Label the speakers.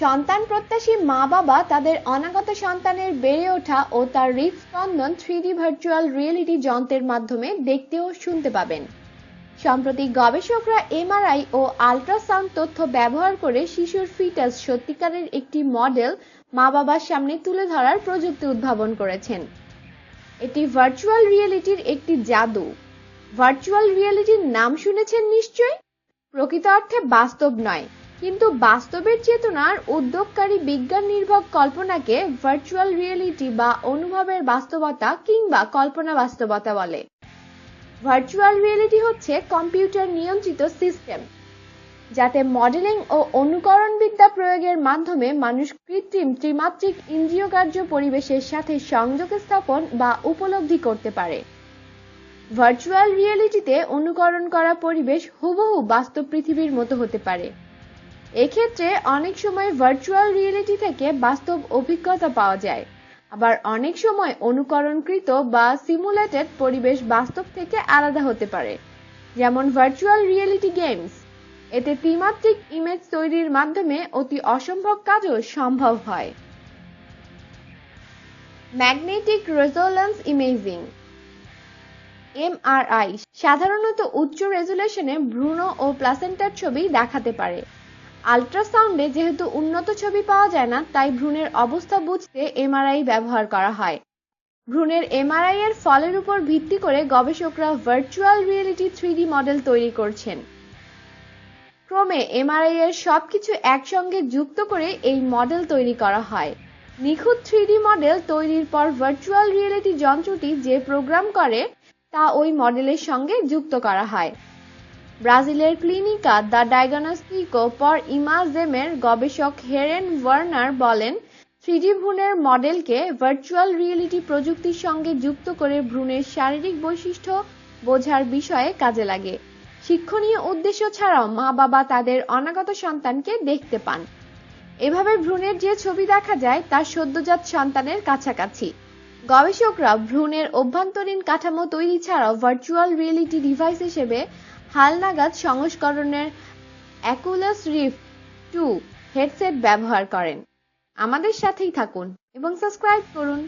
Speaker 1: সন্তান প্রত্যাশী মা বাবা তাদের অনাগত সন্তানের বেড়ে ওঠা ও তার হৃদস্পন্দন থ্রিডি ভার্চুয়াল রিয়েলিটি যন্ত্রের মাধ্যমে দেখতে ও শুনতে পাবেন। সম্প্রতি গবেষকরা এমআরআই ও আল্ট্রাসাউন্ড তথ্য ব্যবহার করে শিশুর ফিটাস সত্যিকারের একটি মডেল মা বাবার সামনে তুলে ধরার প্রযুক্তি উদ্ভাবন করেছেন। এটি ভার্চুয়াল রিয়েলিটির একটি জাদু। ভার্চুয়াল রিয়েলিটির নাম শুনেছেন নিশ্চয়ই? প্রকৃত অর্থে বাস্তব নয়। কিন্তু বাস্তবের চেতনার উদ্যোগকারী বিজ্ঞান নির্ভর কল্পনাকে ভার্চুয়াল রিয়েলিটি বা অনুভবের বাস্তবতা কিংবা কল্পনা বাস্তবতা বলে। ভার্চুয়াল রিয়েলিটি হচ্ছে কম্পিউটার নিয়ন্ত্রিত সিস্টেম যাতে মডেলিং ও অনুকরণ বিদ্যা প্রয়োগের মাধ্যমে মানুষ কৃত্রিম ত্রিমাত্রিক ইন্দ্রিয়কার্য পরিবেশের সাথে সংযোগ স্থাপন বা উপলব্ধি করতে পারে। ভার্চুয়াল রিয়েলিটিতে অনুকরণ করা পরিবেশ হুবহু বাস্তব পৃথিবীর মতো হতে পারে। এক্ষেত্রে অনেক সময় ভার্চুয়াল রিয়েলিটি থেকে বাস্তব অভিজ্ঞতা পাওয়া যায়। আবার অনেক সময় অনুকরণকৃত বা সিমুলেটেড পরিবেশ বাস্তব থেকে আলাদা হতে পারে। যেমন ভার্চুয়াল রিয়েলিটি গেমস এতে ত্রিমাত্রিক ইমেজ তৈরির মাধ্যমে অতি অসম্ভব কাজও সম্ভব হয়। ম্যাগনেটিক রেজোলেন্স ইমেজিং এমআরআই সাধারণত উচ্চ রেজুলেশনে ভ্রূণ ও প্লাসেন্টার ছবি দেখাতে পারে। আল্ট্রাসাউন্ডে যেহেতু উন্নত ছবি পাওয়া যায় না, তাই ভ্রূণের অবস্থা বুঝতে এমআরআই ব্যবহার করা হয়। ভ্রূণের এমআরআই এর ফলের উপর ভিত্তি করে গবেষকরা ভার্চুয়াল রিয়েলিটি থ্রিডি মডেল তৈরি করছেন। ক্রমে এমআরআই এর সবকিছু একসঙ্গে যুক্ত করে এই মডেল তৈরি করা হয়। নিখুঁত থ্রিডি মডেল তৈরির পর ভার্চুয়াল রিয়েলিটি যন্ত্রটি যে প্রোগ্রাম করে, তা ওই মডেলের সঙ্গে যুক্ত করা হয়। ব্রাজিলের ক্লিনিকা দ্য ডায়াগনস্টিকো পর ইমাজেমের গবেষক হেরেন ওয়ার্নার বলেন, থ্রিডি ভ্রূণের মডেলকে ভার্চুয়াল রিয়েলিটি প্রযুক্তির সঙ্গে যুক্ত করে ভ্রূণের শারীরিক বৈশিষ্ট্য বোঝার বিষয়ে কাজে লাগে। শিক্ষণীয় উদ্দেশ্য ছাড়াও মা বাবা তাদের অনাগত সন্তানকে দেখতে পান। এভাবে ভ্রূণের যে ছবি দেখা যায়, তা সদ্যজাত সন্তানের কাছাকাছি। গবেষকরা ভ্রূণের অভ্যন্তরীণ কাঠামো তৈরি ছাড়াও ভার্চুয়াল রিয়েলিটি ডিভাইস হিসেবে হালনাগাদ সংস্করণের অ্যাকুলাস রিফ টু হেডসেট ব্যবহার করেন। আমাদের সাথেই থাকুন এবং সাবস্ক্রাইব করুন।